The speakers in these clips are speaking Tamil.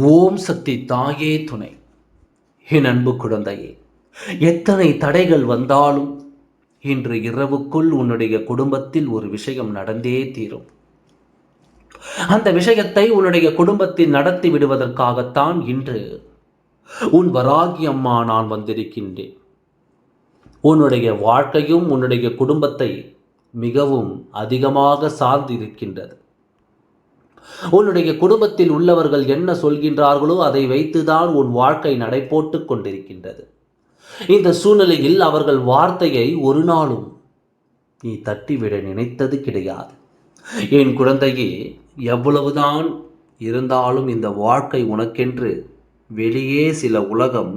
ஓம் சக்தி தாயே துணை. என் அன்பு குழந்தையே எத்தனை தடைகள் வந்தாலும் இன்று இரவுக்குள் உன்னுடைய குடும்பத்தில் ஒரு விஷயம் நடந்தே தீரும். அந்த விஷயத்தை உன்னுடைய குடும்பத்தில் நடத்தி விடுவதற்காகத்தான் இன்று உன் வராகி அம்மா நான் வந்திருக்கின்றேன். உன்னுடைய வாழ்க்கையும் உன்னுடைய குடும்பத்தை மிகவும் அதிகமாக சார்ந்திருக்கின்றது. உன்னுடைய குடும்பத்தில் உள்ளவர்கள் என்ன சொல்கின்றார்களோ அதை வைத்துதான் உன் வாழ்க்கை நடைபோட்டு கொண்டிருக்கின்றது. இந்த சூழ்நிலையில் அவர்கள் வார்த்தையை ஒரு நாளும் நீ தட்டிவிட நினைத்தது கிடையாது. என் குழந்தையே எவ்வளவுதான் இருந்தாலும் இந்த வாழ்க்கை உனக்கென்று வெளியே சில உலகம்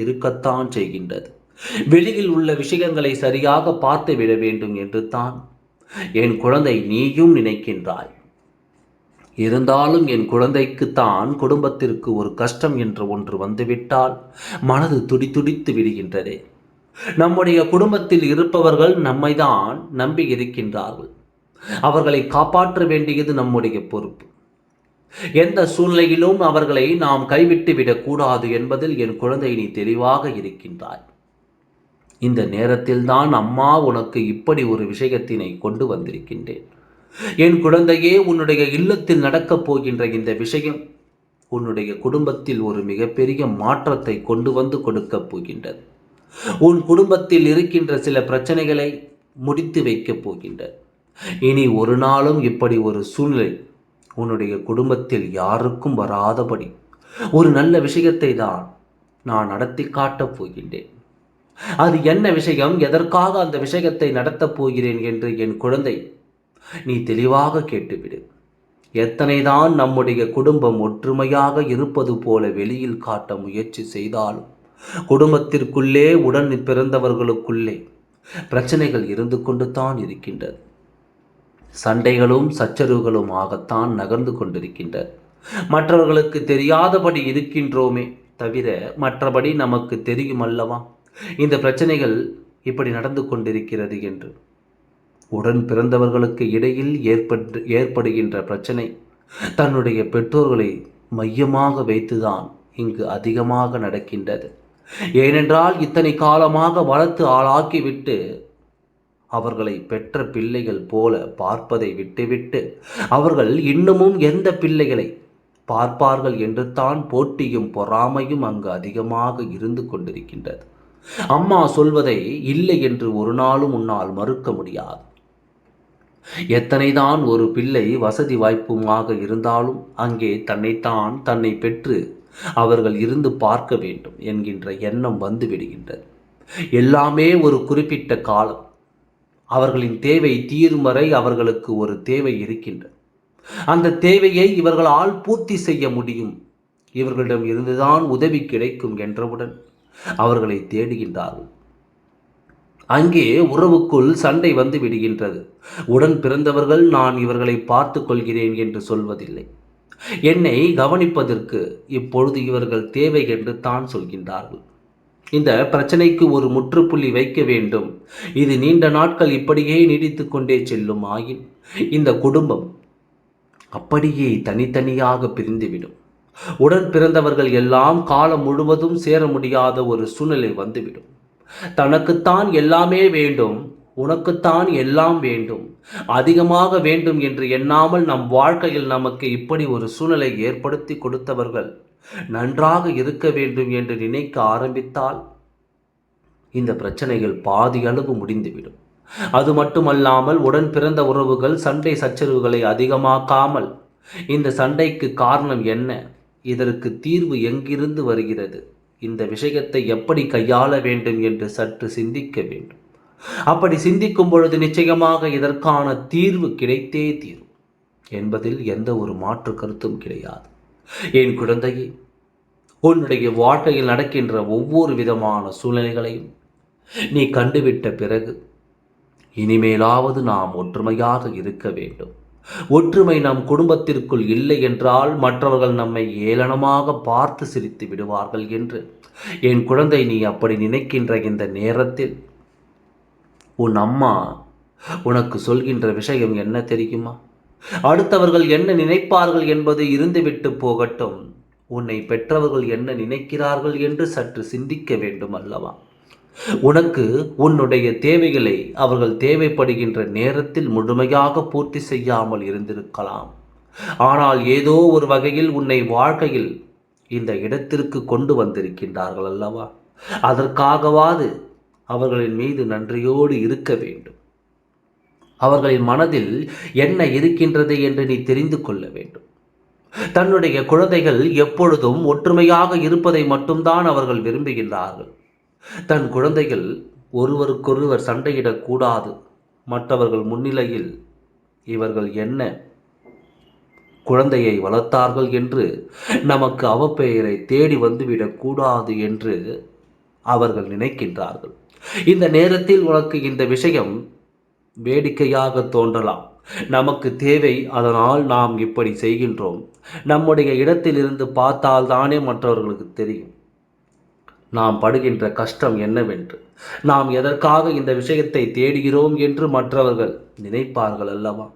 இருக்கத்தான் செய்கின்றது. வெளியில் உள்ள விஷயங்களை சரியாக பார்த்து விட வேண்டும் என்று தான் என் குழந்தை நீயும் நினைக்கின்றாய். இருந்தாலும் என் குழந்தைக்குத்தான் குடும்பத்திற்கு ஒரு கஷ்டம் என்று ஒன்று வந்துவிட்டால் மனது துடித்துடித்து விடுகின்றதே. நம்முடைய குடும்பத்தில் இருப்பவர்கள் நம்மை தான் நம்பி இருக்கின்றார்கள். அவர்களை காப்பாற்ற வேண்டியது நம்முடைய பொறுப்பு. எந்த சூழ்நிலையிலும் அவர்களை நாம் கைவிட்டு விடக்கூடாது என்பதில் என் குழந்தை நீ தெளிவாக இருக்கின்றாய். இந்த நேரத்தில்தான் அம்மா உனக்கு இப்படி ஒரு விஷயத்தினை கொண்டு வந்திருக்கின்றேன். என் குழந்தையே உன்னுடைய இல்லத்தில் நடக்கப் போகின்ற இந்த விஷயம் உன்னுடைய குடும்பத்தில் ஒரு மிகப்பெரிய மாற்றத்தை கொண்டு வந்து கொடுக்கப் போகின்றது. உன் குடும்பத்தில் இருக்கின்ற சில பிரச்சனைகளை முடித்து வைக்கப் போகின்றது. இனி ஒரு நாளும் இப்படி ஒரு சூழ்நிலை உன்னுடைய குடும்பத்தில் யாருக்கும் வராதபடி ஒரு நல்ல விஷயத்தை தான் நான் நடத்தி காட்டப் போகின்றேன். அது என்ன விஷயம்? எதற்காக அந்த விஷயத்தை நடத்தப் போகிறேன் என்று என் குழந்தை நீ தெளிவாக கேட்டுவிடு. எத்தனைதான் நம்முடைய குடும்பம் ஒற்றுமையாக இருப்பது போல வெளியில் காட்ட முயற்சி செய்தாலும் குடும்பத்திற்குள்ளே உடன் பிறந்தவர்களுக்குள்ளே பிரச்சனைகள் இருந்து கொண்டு தான் இருக்கின்றது. சண்டைகளும் சச்சரவுகளும் ஆகத்தான் நகர்ந்து கொண்டிருக்கின்றது. மற்றவர்களுக்கு தெரியாதபடி இருக்கின்றோமே தவிர மற்றபடி நமக்கு தெரியும் அல்லவா? இந்த பிரச்சனைகள் இப்படி நடந்து கொண்டிருக்கிறது என்று. உடன் பிறந்தவர்களுக்கு இடையில் ஏற்பட்டு ஏற்படுகின்ற பிரச்சனை தன்னுடைய பெற்றோர்களை மையமாக வைத்துதான் இங்கு அதிகமாக நடக்கின்றது. ஏனென்றால் இத்தனை காலமாக வளர்த்து ஆளாக்கிவிட்டு அவர்களை பெற்ற பிள்ளைகள் போல பார்ப்பதை விட்டுவிட்டு அவர்கள் இன்னமும் எந்த பிள்ளைகளை பார்ப்பார்கள் என்று தான் போட்டியும் பொறாமையும் அங்கு அதிகமாக இருந்து கொண்டிருக்கின்றது. அம்மா சொல்வதை இல்லை என்று ஒரு நாளும் உன்னால் மறுக்க முடியாது. எத்தனைதான் ஒரு பிள்ளை வசதி வாய்ப்புமாக இருந்தாலும் அங்கே தன்னைத்தான் தன்னை பெற்று அவர்கள் இருந்து பார்க்க வேண்டும் என்கின்ற எண்ணம் வந்து விடுகின்றது எல்லாமே ஒரு குறிப்பிட்ட காலம். அவர்களின் தேவை தீரும் வரை அவர்களுக்கு ஒரு தேவை இருக்கின்றது. அந்த தேவையை இவர்களால் பூர்த்தி செய்ய முடியும். இவர்களிடம் இருந்துதான் உதவி கிடைக்கும் என்றவுடன் அவர்களை தேடுகின்றார்கள். அங்கே உறவுக்குள் சண்டை வந்து விடுகின்றது. உடன் பிறந்தவர்கள் நான் இவர்களை பார்த்து கொள்கிறேன் என்று சொல்வதில்லை. என்னை கவனிப்பதற்கு இப்பொழுது இவர்கள் தேவை என்று தான் சொல்கின்றார்கள். இந்த பிரச்சனைக்கு ஒரு முற்றுப்புள்ளி வைக்க வேண்டும். இது நீண்ட நாட்கள் இப்படியே நீடித்து கொண்டே செல்லும் ஆயின் இந்த குடும்பம் அப்படியே தனித்தனியாக பிரிந்துவிடும். உடன் பிறந்தவர்கள் எல்லாம் காலம் முழுவதும் சேர முடியாத ஒரு சூழ்நிலை வந்துவிடும். தனக்குத்தான் எல்லாமே வேண்டும் உனக்குத்தான் எல்லாம் வேண்டும். அதிகமாக வேண்டும் என்று எண்ணாமல் நம் வாழ்க்கையில் நமக்கு இப்படி ஒரு சூழ்நிலை ஏற்படுத்தி கொடுத்தவர்கள் நன்றாக இருக்க வேண்டும் என்று நினைக்க ஆரம்பித்தால் இந்த பிரச்சனைகள் பாதி அளவு முடிந்துவிடும். அது மட்டுமல்லாமல் உடன் பிறந்த உறவுகள் சண்டை சச்சரவுகளை அதிகமாக்காமல் இந்த சண்டைக்கு காரணம் என்ன? இதற்கு தீர்வு எங்கிருந்து வருகிறது? இந்த விஷயத்தை எப்படி கையாள வேண்டும் என்று சற்று சிந்திக்க வேண்டும். அப்படி சிந்திக்கும் பொழுது நிச்சயமாக இதற்கான தீர்வு கிடைத்தே தீரும். என்பதில் எந்த ஒரு மாற்று கருத்தும் கிடையாது. என் குழந்தையே உன்னுடைய வாழ்க்கையில் நடக்கின்ற ஒவ்வொரு விதமான சூழ்நிலைகளையும் நீ கண்டுவிட்ட பிறகு இனிமேலாவது நாம் ஒற்றுமையாக இருக்க வேண்டும். ஒற்றுமை நம் குடும்பத்திற்குள் இல்லை என்றால் மற்றவர்கள் நம்மை ஏளனமாக பார்த்து சிரித்து விடுவார்கள் என்று. என் குழந்தை நீ அப்படி நினைக்கின்ற இந்த நேரத்தில் உன் அம்மா உனக்கு சொல்கின்ற விஷயம் என்ன தெரியுமா? அடுத்தவர்கள் என்ன நினைப்பார்கள் என்பது இருந்துவிட்டு போகட்டும். உன்னை பெற்றவர்கள் என்ன நினைக்கிறார்கள் என்று சற்று சிந்திக்க வேண்டும் அல்லவா? உனக்கு உன்னுடைய தேவைகளை அவர்கள் தேவைப்படுகின்ற நேரத்தில் முழுமையாக பூர்த்தி செய்யாமல் இருந்திருக்கலாம். ஆனால் ஏதோ ஒரு வகையில் உன்னை வாழ்க்கையில் இந்த இடத்திற்கு கொண்டு வந்திருக்கின்றார்கள் அல்லவா? அதற்காகவாது அவர்களின் மீது நன்றியோடு இருக்க வேண்டும். அவர்களின் மனதில் என்ன இருக்கின்றது என்று நீ தெரிந்து கொள்ள வேண்டும். தன்னுடைய குழந்தைகள் எப்பொழுதும் ஒற்றுமையாக இருப்பதை மட்டும்தான் அவர்கள் விரும்புகின்றார்கள். தன் குழந்தைகள் ஒருவருக்கொருவர் சண்டையிடக்கூடாது. மற்றவர்கள் முன்னிலையில் இவர்கள் என்ன? குழந்தையை வளர்த்தார்கள் என்று நமக்கு அவப்பெயரை தேடி வந்துவிடக்கூடாது என்று அவர்கள் நினைக்கின்றார்கள். இந்த நேரத்தில் உனக்கு இந்த விஷயம் வேடிக்கையாக தோன்றலாம். நமக்கு தேவை அதனால் நாம் இப்படி செய்கின்றோம். நம்முடைய இடத்திலிருந்து பார்த்தால் தானே மற்றவர்களுக்கு தெரியும். நாம் படுகின்ற கஷ்டம் என்னவென்று? நாம் எதற்காக இந்த விஷயத்தை தேடுகிறோம் என்று மற்றவர்கள் நினைப்பார்கள் அல்லவா?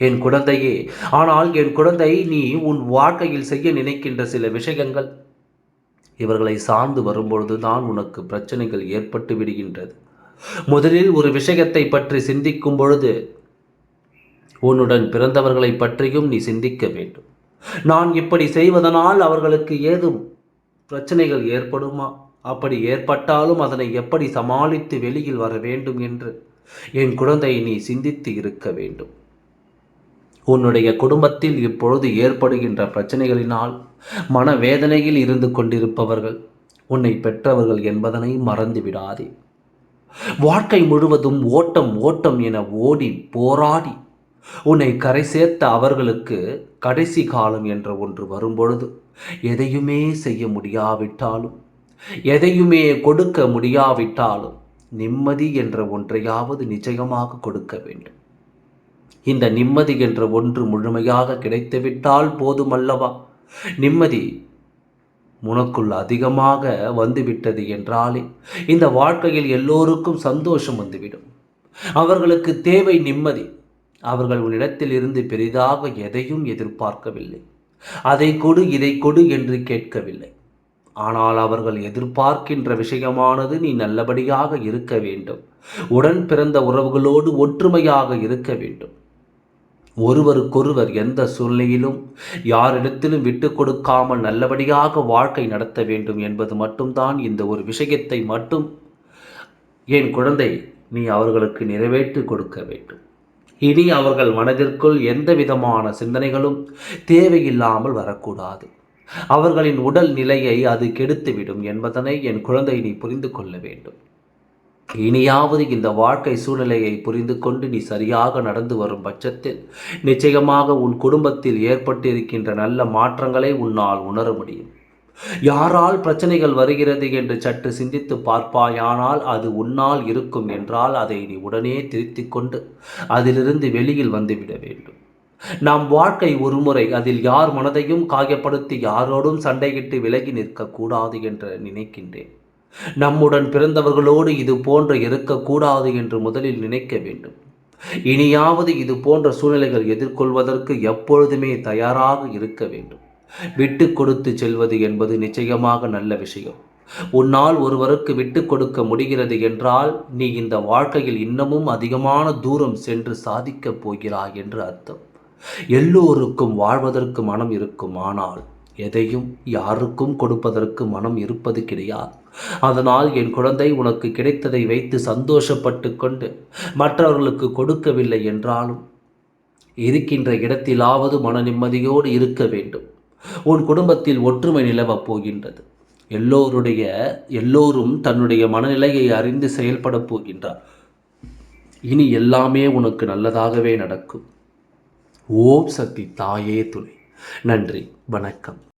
என் குழந்தையே ஆனால் என் குழந்தை நீ உன் வாழ்க்கையில் செய்ய நினைக்கின்ற சில விஷயங்கள். இவர்களை சார்ந்து வரும்பொழுது தான் உனக்கு பிரச்சனைகள் ஏற்பட்டு விடுகின்றது. முதலில் ஒரு விஷயத்தை பற்றி சிந்திக்கும் பொழுது உன்னுடன் பிறந்தவர்களை பற்றியும் நீ சிந்திக்க வேண்டும். நான் இப்படி செய்வதனால் அவர்களுக்கு ஏதும் பிரச்சனைகள் ஏற்படுமா? அப்படி ஏற்பட்டாலும் அதனை எப்படி சமாளித்து வெளியில் வர வேண்டும் என்று என் குழந்தை நீ சிந்தித்து இருக்க வேண்டும். உன்னுடைய குடும்பத்தில் இப்பொழுது ஏற்படுகின்ற பிரச்சனைகளினால் மனவேதனையில் இருந்து கொண்டிருப்பவர்கள் உன்னை பெற்றவர்கள் என்பதனை மறந்து விடாதே. வாழ்க்கை முழுவதும் ஓட்டம் ஓட்டம் என ஓடி போராடி உன்னை கரை சேர்த்த அவர்களுக்கு கடைசி காலம் என்ற ஒன்று வரும்பொழுது எதையுமே செய்ய முடியாவிட்டாலும் எதையுமே கொடுக்க முடியாவிட்டாலும் நிம்மதி என்ற ஒன்றையாவது நிச்சயமாக கொடுக்க வேண்டும். இந்த நிம்மதி என்ற ஒன்று முழுமையாக கிடைத்துவிட்டால் போதுமல்லவா? நிம்மதி உனக்குள் அதிகமாக வந்துவிட்டது என்றாலே இந்த வாழ்க்கையில் எல்லோருக்கும் சந்தோஷம் வந்துவிடும். அவர்களுக்கு தேவை நிம்மதி. அவர்கள் உன்னிடத்தில் இருந்து பெரிதாக எதையும் எதிர்பார்க்கவில்லை. அதை கொடு இதை கொடு என்று கேட்கவில்லை. ஆனால் அவர்கள் எதிர்பார்க்கின்ற விஷயமானது நீ நல்லபடியாக இருக்க வேண்டும். உடன் பிறந்த உறவுகளோடு ஒற்றுமையாக இருக்க வேண்டும். ஒருவருக்கொருவர் எந்த சூழ்நிலையிலும் யாரிடத்திலும் விட்டு கொடுக்காமல் நல்லபடியாக வாழ்க்கை நடத்த வேண்டும் என்பது மட்டும்தான் இந்த ஒரு விஷயத்தை மட்டும். என் குழந்தை நீ அவர்களுக்கு நிறைவேற்றி கொடுக்க வேண்டும். இனி அவர்கள் மனதிற்குள் எந்த விதமான சிந்தனைகளும் தேவையில்லாமல் வரக்கூடாது. அவர்களின் உடல் நிலையை அது கெடுத்துவிடும் என்பதனை என் குழந்தை நீ புரிந்து கொள்ள வேண்டும். இனியாவது இந்த வாழ்க்கை சூழ்நிலையை புரிந்து கொண்டு நீ சரியாக நடந்து வரும் பட்சத்தில் நிச்சயமாக உன் குடும்பத்தில் ஏற்பட்டிருக்கின்ற நல்ல மாற்றங்களை உன்னால் உணர முடியும். யாரால் பிரச்சனைகள் வருகிறது என்று சற்று சிந்தித்து பார்ப்பாயானால் அது உன்னால் இருக்கும் என்றால் அதை நீ உடனே திருத்திக் கொண்டு அதிலிருந்து வெளியில் வந்துவிட வேண்டும். நாம் வாழ்க்கை ஒருமுறை அதில் யார் மனதையும் காயப்படுத்தி யாரோடும் சண்டையிட்டு விலகி நிற்கக்கூடாது என்று நினைக்கின்றேன். நம்முடன் பிறந்தவர்களோடு இது போன்று இருக்கக்கூடாது என்று முதலில் நினைக்க வேண்டும். இனியாவது இது போன்ற சூழ்நிலைகள் எதிர்கொள்வதற்கு எப்பொழுதுமே தயாராக இருக்க வேண்டும். விட்டு கொடுத்து செல்வது என்பது நிச்சயமாக நல்ல விஷயம். உன்னால் ஒருவருக்கு விட்டு கொடுக்க முடிகிறது என்றால் நீ இந்த வாழ்க்கையில் இன்னமும் அதிகமான தூரம் சென்று சாதிக்கப் போகிறாய் என்று அர்த்தம். எல்லோருக்கும் வாழ்வதற்கு மனம் இருக்கும் ஆனால் எதையும் யாருக்கும் கொடுப்பதற்கு மனம் இருப்பது கிடையாது. அதனால் என் குழந்தை உனக்கு கிடைத்ததை வைத்து சந்தோஷப்பட்டு கொண்டு மற்றவர்களுக்கு கொடுக்கவில்லை என்றாலும் இருக்கின்ற இடத்திலாவது மன நிம்மதியோடு இருக்க வேண்டும். உன் குடும்பத்தில் ஒற்றுமை நிலவப் போகின்றது. எல்லோருடைய எல்லோரும் தன்னுடைய மனநிலையை அறிந்து செயல்பட போகின்றார். இனி எல்லாமே உனக்கு நல்லதாகவே நடக்கும். ஓம் சக்தி தாயே துணை. நன்றி வணக்கம்.